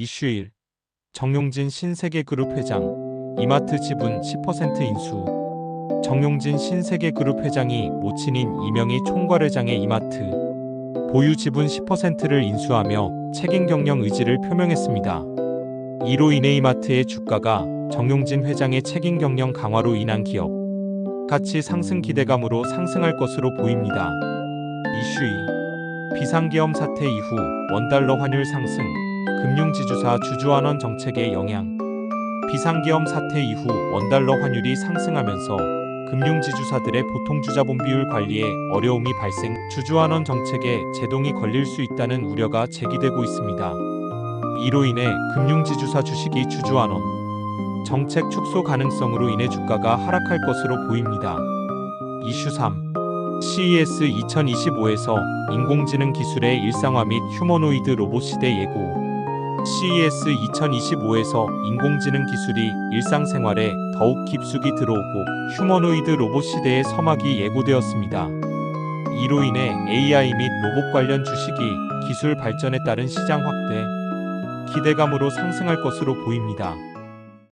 이슈 1. 정용진 신세계그룹 회장 이마트 지분 10% 인수 정용진 신세계그룹 회장이 모친인 이명희 총괄회장의 이마트 보유 지분 10%를 인수하며 책임 경영 의지를 표명했습니다. 이로 인해 이마트의 주가가 정용진 회장의 책임 경영 강화로 인한 기업 가치 상승 기대감으로 상승할 것으로 보입니다. 이슈 2. 비상계엄 사태 이후 원달러 환율 상승, 금융지주사 주주환원 정책의 영향. 비상계엄 사태 이후 원달러 환율이 상승하면서 금융지주사들의 보통주자본 비율 관리에 어려움이 발생, 주주환원 정책에 제동이 걸릴 수 있다는 우려가 제기되고 있습니다. 이로 인해 금융지주사 주식이 주주환원 정책 축소 가능성으로 인해 주가가 하락할 것으로 보입니다. 이슈 3. CES 2025에서 인공지능 기술의 일상화 및 휴머노이드 로봇 시대 예고. CES 2025에서 인공지능 기술이 일상생활에 더욱 깊숙이 들어오고 휴머노이드 로봇 시대의 서막이 예고되었습니다. 이로 인해 AI 및 로봇 관련 주식이 기술 발전에 따른 시장 확대, 기대감으로 상승할 것으로 보입니다.